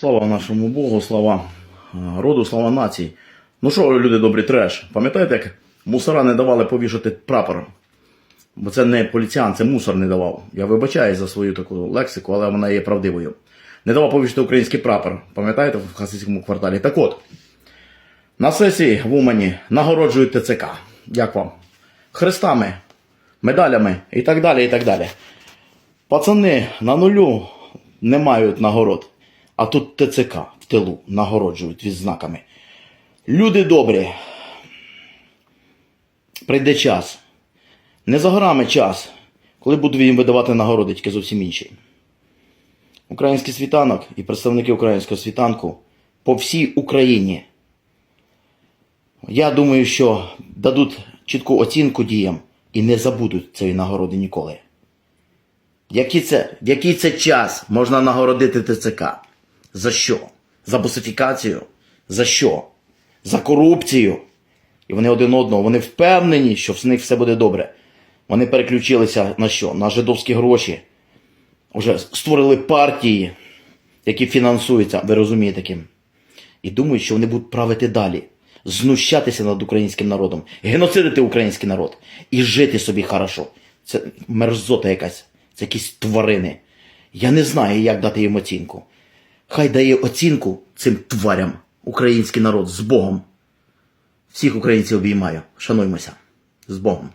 Слава нашому Богу, слава е, роду, слава нації. Ну що, люди добрі, треш. Пам'ятаєте, як мусора не давали повішати прапор? Бо це не поліціян, це мусор не давав. Я вибачаюсь за свою таку лексику, але вона є правдивою. Не давав повішати український прапор. Пам'ятаєте в Хасидському кварталі? Так от, на сесії в Умані нагороджують ТЦК. Як вам? Хрестами, медалями і так далі, і так далі. Пацани на нулю не мають нагород, а тут ТЦК в тилу нагороджують відзнаками. Люди добрі. Прийде час. Не за горами час, коли буду їм видавати нагороди, тільки зовсім інші. Український світанок і представники українського світанку по всій Україні. Я думаю, що дадуть чітку оцінку діям і не забудуть цієї нагороди ніколи. Який це, в який це час можна нагородити ТЦК? За що? За босифікацію? За що? За корупцію? І вони один одного, вони впевнені, що в них все буде добре. Вони переключилися на що? На жидовські гроші. Уже створили партії, які фінансуються, ви розумієте ким. І думають, що вони будуть правити далі, знущатися над українським народом, геноцидити український народ і жити собі хорошо. Це мерзота якась, це якісь тварини. Я не знаю, як дати їм оцінку. Хай дає оцінку цим тварям український народ з Богом. Всіх українців обіймаю. Шануймося. З Богом.